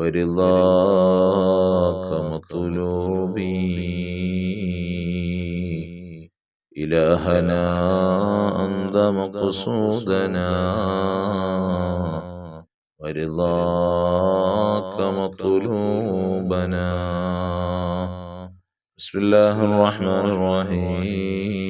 ورضاك مطلوبي إلهنا أنت مقصودنا. ورضاك مطلوبنا بسم الله الرحمن الرحيم.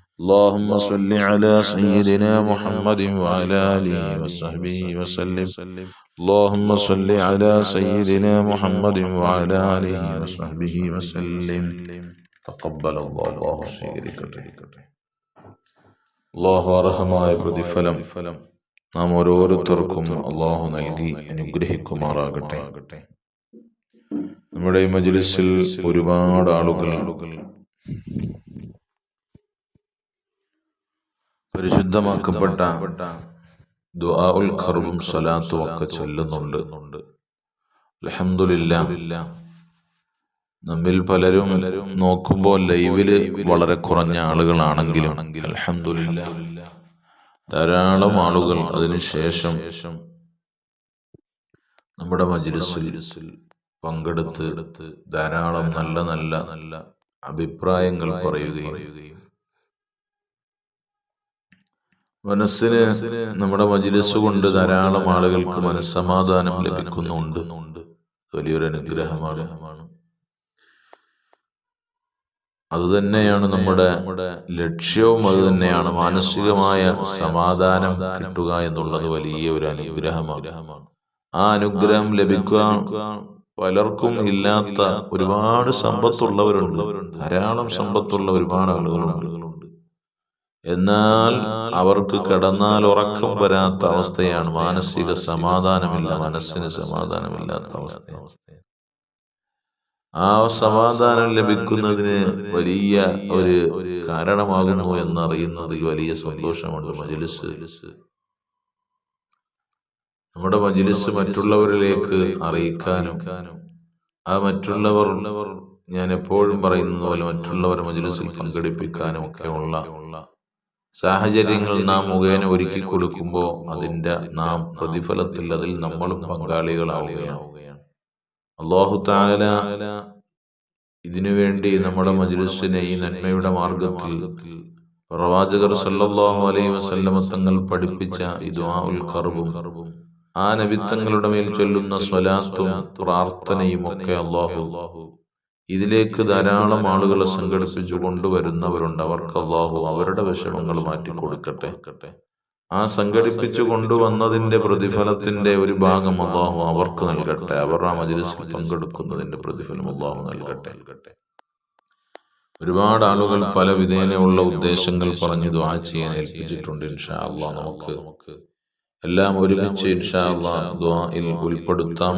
اللهم صل على سيدنا محمد وعلى آله وصحبه وسلم اللهم صل على سيدنا محمد وعلى آله وصحبه وسلم تقبل الله الله സ്വീകരിക്കട്ടെ അള്ളാഹു അർഹമായ പ്രതിഫലം നാം ഓരോരുത്തർക്കും അള്ളാഹു നൽകി അനുഗ്രഹിക്കുമാറാകട്ടെ നമ്മുടെ ഈ മജ്ലിസിൽ ഒരുപാട് ആളുകൾ പരിശുദ്ധമാക്കപ്പെട്ട ഖർബും സ്വലാത്തും ഒക്കെ ചൊല്ലുന്നുണ്ട്. അൽഹംദുലില്ലാ. നമ്മിൽ പലരും നോക്കുമ്പോൾ ലൈവിൽ വളരെ കുറഞ്ഞ ആളുകളാണെങ്കിലും അലഹമില്ല ധാരാളം ആളുകൾ അതിനുശേഷം നമ്മുടെ മജ്ലിസിൽ പങ്കെടുത്ത് ധാരാളം നല്ല നല്ല നല്ല അഭിപ്രായങ്ങൾ പറയുകയും മനസ്സിന് നമ്മുടെ മജിലസ് കൊണ്ട് ധാരാളം ആളുകൾക്ക് മനസ്സമാധാനം ലഭിക്കുന്നുണ്ട്. വലിയൊരു അനുഗ്രഹമാണ്. അതുതന്നെയാണ് നമ്മുടെ ലക്ഷ്യവും അത് തന്നെയാണ് മാനസികമായ സമാധാനം കിട്ടുക എന്നുള്ളത് വലിയ ഒരു അനുഗ്രഹമാണ്. ആ അനുഗ്രഹം ലഭിക്കുക പലർക്കും ഇല്ലാത്ത ഒരുപാട് സമ്പത്തുള്ളവരുണ്ട്. ധാരാളം സമ്പത്തുള്ള ഒരുപാട് ആളുകളുണ്ട്. എന്നാൽ അവർക്ക് കടന്നാൽ ഉറക്കം വരാത്ത അവസ്ഥയാണ് മാനസിക സമാധാനമില്ല മനസ്സിന് സമാധാനമില്ലാത്ത അവസ്ഥ ആ സമാധാനം ലഭിക്കുന്നതിന് വലിയ ഒരു കാരണമാകുന്നു എന്നറിയുന്നത് വലിയ സന്തോഷമുണ്ട് മജലിസ്. നമ്മുടെ മജിലിസ് മറ്റുള്ളവരിലേക്ക് അറിയിക്കാനും ആ മറ്റുള്ളവർ ഞാൻ എപ്പോഴും പറയുന്നത് പോലെ മറ്റുള്ളവരെ മജിലിസിൽ പങ്കെടുപ്പിക്കാനും ഒക്കെ ഉള്ള സാഹചര്യങ്ങൾ നാം മുഖേന ഒരുക്കി കൊടുക്കുമ്പോൾ അതിന്റെ നാം പ്രതിഫലത്തിൽ അതിൽ നമ്മളും പങ്കാളികളാവുകയാണ്. അള്ളാഹു താല ഇതിനു വേണ്ടി നമ്മുടെ മജ്ലിസിനെ ഈ നന്മയുടെ മാർഗത്തിൽ പ്രവാചകർ സല്ലാഹു അലൈ വസല്ലമ തങ്ങൾ പഠിപ്പിച്ച ഈ ദുആഉൽ ഖർബും ആ നബിത്തങ്ങളുടെ മേൽ ചൊല്ലുന്ന സ്വലാത്തും പ്രാർത്ഥനയും ഒക്കെ അള്ളാഹു ഇതിലേക്ക് ധാരാളം ആളുകളെ സംഘടിപ്പിച്ചു കൊണ്ടുവരുന്നവരുണ്ട്. അവർക്ക് അള്ളാഹു അവരുടെ വിഷമങ്ങൾ മാറ്റി കൊടുക്കട്ടെ ആ സംഘടിപ്പിച്ചു കൊണ്ടുവന്നതിന്റെ പ്രതിഫലത്തിന്റെ ഒരു ഭാഗം അള്ളാഹു അവർക്ക് നൽകട്ടെ. അവർ ആ മജിലിസിൽ പങ്കെടുക്കുന്നതിന്റെ പ്രതിഫലം അള്ളാഹു നൽകട്ടെ. ഒരുപാട് ആളുകൾ പല വിധേനയുള്ള ഉദ്ദേശങ്ങൾ പറഞ്ഞു ദ്വാ ചെയ്യാൻ ഏൽപ്പിച്ചിട്ടുണ്ട് ഇൻഷാ അള്ളാഹ് നമുക്ക് എല്ലാം ഒരുമിച്ച് ഇൻഷാ അള്ളാഹ് ദ്വായിൽ ഉൾപ്പെടുത്താം.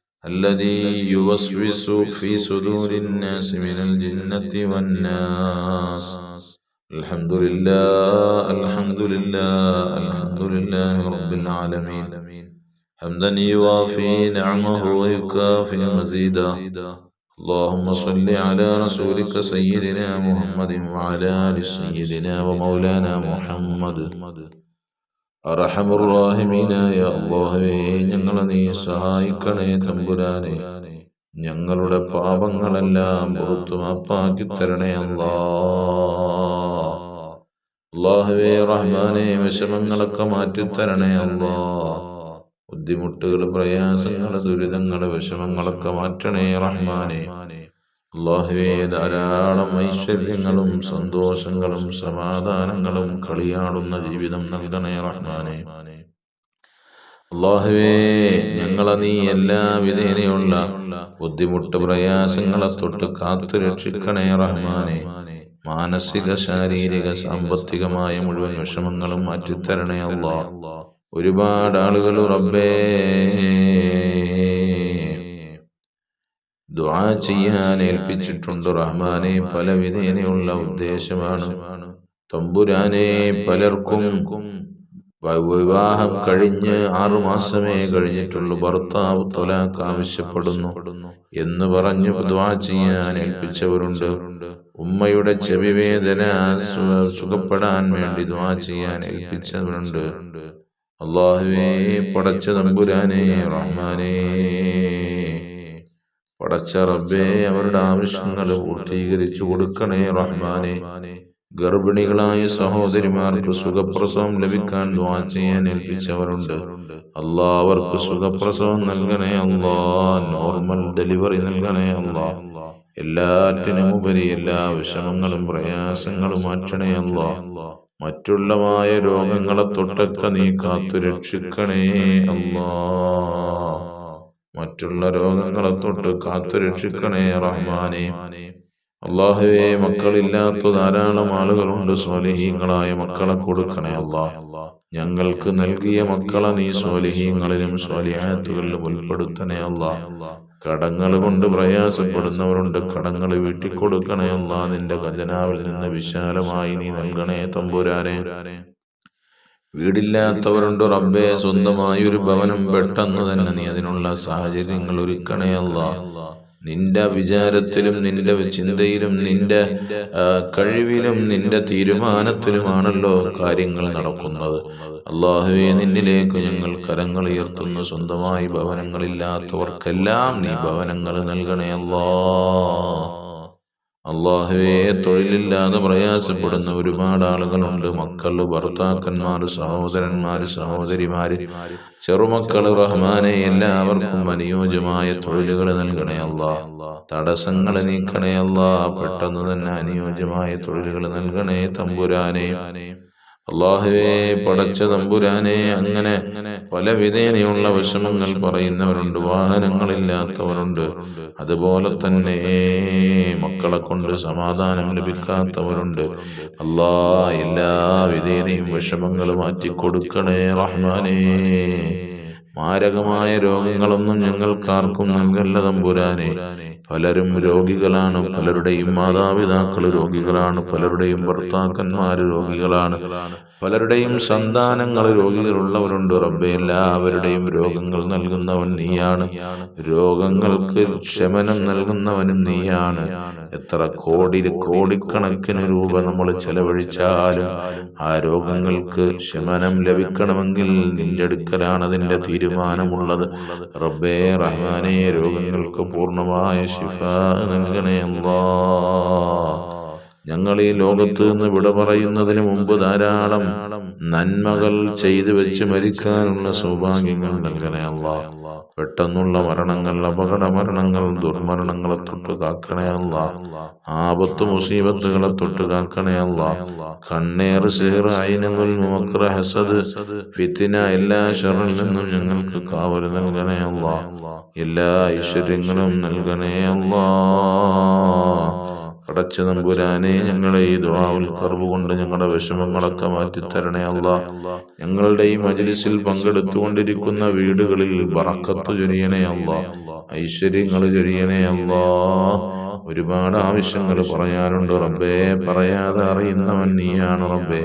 الذي يوسوس في صدور الناس من الجنة والناس الحمد لله الحمد لله الحمد لله رب العالمين حمدا يوافي نعمه ويكافي مزيدا اللهم صل على رسولك سيدنا محمد وعلى آل سيدنا ومولانا محمد അറഹമുറാഹിമീനായ അള്ളാഹുവേ ഞങ്ങളെ നീ സഹായിക്കണേ തമ്പുരാനെ. ഞങ്ങളുടെ പാപങ്ങളെല്ലാം പുറത്തു മാപ്പാക്കി തരണേ അള്ളാഹുവേ റഹ്മാനെ വിഷമങ്ങളൊക്കെ മാറ്റിത്തരണേ അല്ലാ ബുദ്ധിമുട്ടുകൾ പ്രയാസങ്ങൾ ദുരിതങ്ങൾ വിഷമങ്ങളൊക്കെ മാറ്റണേ റഹ്മാനെ. അള്ളാഹുവേ ധാരാളം ഐശ്വര്യങ്ങളും സന്തോഷങ്ങളും സമാധാനങ്ങളും കളിയാടുന്ന ജീവിതം നൽകണേ റഹ്മാനെ. അള്ളാഹുവേ ഞങ്ങളെ നീ എല്ലാ വിധേനയുള്ള ബുദ്ധിമുട്ട് പ്രയാസങ്ങളെ തൊട്ട് കാത്തു രക്ഷിക്കണേ റഹ്മാനെ. മാനസിക ശാരീരിക സാമ്പത്തികമായ മുഴുവൻ വിഷമങ്ങളും മാറ്റിത്തരണേ അല്ല. ഒരുപാട് ആളുകൾ റബ്ബേ ദ്വാ ചെയ്യാൻ ഏൽപ്പിച്ചിട്ടുണ്ട്. റഹ്മാനെ പലവിധേനയുള്ള ഉദ്ദേശമാണ്. തമ്പുരാനെ പലർക്കും വിവാഹം കഴിഞ്ഞ് ആറു മാസമേ കഴിഞ്ഞിട്ടുള്ളൂ. ഭർത്താവ് തൊലാക്ക് ആവശ്യപ്പെടുന്നു എന്ന് പറഞ്ഞു ദ്വാ ചെയ്യാൻ ഏൽപ്പിച്ചവരുണ്ട്. ഉമ്മയുടെ ചെവി വേദന സുഖപ്പെടാൻ വേണ്ടി ദ്വാ ചെയ്യാൻ ഏൽപ്പിച്ചവരുണ്ട്. അള്ളാഹുവേ പടച്ച തമ്പുരാനെ റഹ്മാനേ പടച്ച റബ്ബേ അവരുടെ ആവശ്യങ്ങൾ പൂർത്തീകരിച്ചു കൊടുക്കണേ റഹ്മാനെ. ഗർഭിണികളായ സഹോദരിമാർക്ക് സുഖപ്രസവം ലഭിക്കാൻ ദ്വാ ചെയ്യാൻ ഏൽപ്പിച്ചവരുണ്ട്. അല്ലാ അവർക്ക് സുഖപ്രസവം നൽകണേ അല്ലാ നോർമൽ ഡെലിവറി നൽകണേ അല്ലാ. എല്ലാറ്റിനും ഉപരി എല്ലാ വിഷമങ്ങളും പ്രയാസങ്ങളും മാറ്റണേ അല്ലാ. മറ്റുള്ളമായ രോഗങ്ങളെ തൊട്ടൊക്കെ നീ കാത്തു രക്ഷിക്കണേ അല്ലാ. മറ്റുള്ള രോഗങ്ങളെ തൊട്ട് കാത്തുരക്ഷിക്കണേ റഹ്മാനെ. അള്ളാഹുവെ മക്കളില്ലാത്ത ധാരാളം ആളുകളുണ്ട്. സ്വലിഹീങ്ങളായ മക്കളെ കൊടുക്കണേ അള്ളാഹ് ഞങ്ങൾക്ക് നൽകിയ മക്കളെ നീ സ്വലിഹീങ്ങളിലും സ്വലിഹാത്തുകളിലും ഉൾപ്പെടുത്തണേ അള്ളാഹ് കടങ്ങൾ കൊണ്ട് പ്രയാസപ്പെടുന്നവരുണ്ട്. കടങ്ങൾ വീട്ടിക്കൊടുക്കണേ അള്ളാഹ് നിന്റെ ഖജനാവിൽ നിന്ന് വിശാലമായി നീ നൽകണേ തമ്പുരാനെ. വീടില്ലാത്തവരുണ്ട് റബ്ബെ? സ്വന്തമായി ഒരു ഭവനം പെട്ടെന്ന് തന്നെ നീ അതിനുള്ള സാഹചര്യങ്ങൾ ഒരുക്കണേ അള്ളാഹ് നിന്റെ വിചാരത്തിലും നിന്റെ ചിന്തയിലും നിന്റെ കഴിവിലും നിന്റെ തീരുമാനത്തിലുമാണല്ലോ കാര്യങ്ങൾ നടക്കുന്നത്. അള്ളാഹുവെ നിന്നിലേക്ക് ഞങ്ങൾ കരങ്ങൾ ഉയർത്തുന്നു. സ്വന്തമായി ഭവനങ്ങളില്ലാത്തവർക്കെല്ലാം നീ ഭവനങ്ങൾ നൽകണേ അല്ലാ. അള്ളാഹുവെ തൊഴിലില്ലാതെ പ്രയാസപ്പെടുന്ന ഒരുപാട് ആളുകളുണ്ട്. മക്കൾ ഭർത്താക്കന്മാർ സഹോദരന്മാർ സഹോദരിമാര് ചെറുമക്കൾ റഹ്മാനെ എല്ലാവർക്കും അനുയോജ്യമായ തൊഴിലുകൾ നൽകണേ അല്ല തടസ്സങ്ങൾ നീക്കണേ അല്ല പെട്ടെന്ന് തന്നെ അനുയോജ്യമായ തൊഴിലുകൾ നൽകണേ തമ്പുരാനെ. അള്ളാഹുവേ പടച്ച തമ്പുരാനെ അങ്ങനെ പല വിധേനയുള്ള വിഷമങ്ങൾ പറയുന്നവരുണ്ട് വാഹനങ്ങളില്ലാത്തവരുണ്ട്. അതുപോലെ തന്നെ മക്കളെ കൊണ്ട് സമാധാനം ലഭിക്കാത്തവരുണ്ട്. അല്ലാ എല്ലാ വിധേനയും വിഷമങ്ങൾ മാറ്റിക്കൊടുക്കണേ റഹ്മാനേ. മാരകമായ രോഗങ്ങളൊന്നും ഞങ്ങൾക്കാർക്കും നൽകല്ല തമ്പുരാനെ പലരും രോഗികളാണ് പലരുടെയും മാതാപിതാക്കൾ രോഗികളാണ് പലരുടെയും ഭർത്താക്കന്മാർ രോഗികളാണ് പലരുടെയും സന്താനങ്ങൾ രോഗികളുള്ളവരുണ്ട് റബ്ബെ. എല്ലാവരുടെയും രോഗങ്ങൾ നൽകുന്നവൻ നീയാണ്. രോഗങ്ങൾക്ക് ക്ഷമനം നൽകുന്നവനും നീയാണ്. എത്ര കോടി കോടിക്കണക്കിന് രൂപ നമ്മൾ ചെലവഴിച്ചാലും ആ രോഗങ്ങൾക്ക് ക്ഷമനം ലഭിക്കണമെങ്കിൽ നിന്റെ അടുക്കലാണ് അതിന്റെ തീരുമാനമുള്ളത്. റബ്ബേ റഹ്മാനെ രോഗങ്ങൾക്ക് പൂർണമായ ശിഫ നൽകണേ അല്ലാ ഞങ്ങൾ ഈ ലോകത്ത് നിന്ന് വിട പറയുന്നതിന് മുമ്പ് ധാരാളം നന്മകൾ ചെയ്തു വെച്ച് മരിക്കാനുള്ള സൗഭാഗ്യങ്ങൾ നൽകണേ അല്ല. പെട്ടെന്നുള്ള മരണങ്ങൾ അപകട മരണങ്ങൾ ദുർമരണങ്ങളെ തൊട്ട് കാക്കണേ അല്ല. ആപത്ത് മുസീബത്തുകളെ തൊട്ട് കാക്കണേ അല്ല. കണ്ണേർ സേർ ഹസദ് ഫിത്തിന എല്ലാ ഷറിൽ നിന്നും ഞങ്ങൾക്ക് കാവൽ നൽകണേ അല്ല. എല്ലാ ഐശ്വര്യങ്ങളും നൽകണേ അല്ലാ. പടച്ച നമ്പുരാനെ ഞങ്ങളെ ഈ ദുആഉൽ കർബ് കൊണ്ട് ഞങ്ങളുടെ വിഷമങ്ങളൊക്കെ മാറ്റിത്തരണേ അല്ല. ഞങ്ങളുടെ ഈ മജ്ലിസിൽ പങ്കെടുത്തുകൊണ്ടിരിക്കുന്ന വീടുകളിൽ ബറക്കത്ത് ചൊരിയണേ അല്ല. ഐശ്വര്യങ്ങൾ ചൊരിയണേ അല്ലാ. ഒരുപാട് ആവശ്യങ്ങൾ പറയാനുണ്ട് റബ്ബേ പറയാതെ അറിയുന്നവൻ നീയാണ് റബ്ബേ.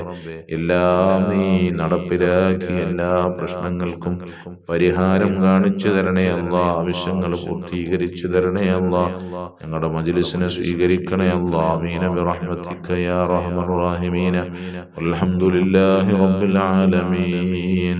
എല്ലാം നീ നടപ്പിലാക്കി എല്ലാ പ്രശ്നങ്ങൾക്കും പരിഹാരം കാണിച്ചു തരണേ അല്ല. ആവശ്യങ്ങൾ പൂർത്തീകരിച്ചു തരണേ അല്ല. ഞങ്ങളുടെ മജ്ലിസിനെ സ്വീകരിക്കണേ അല്ല. അലഹമുല്ലാ യാ റഹ്മർ റഹീമീന അൽഹംദുലില്ലാഹി റബ്ബിൽ ആലമീൻ.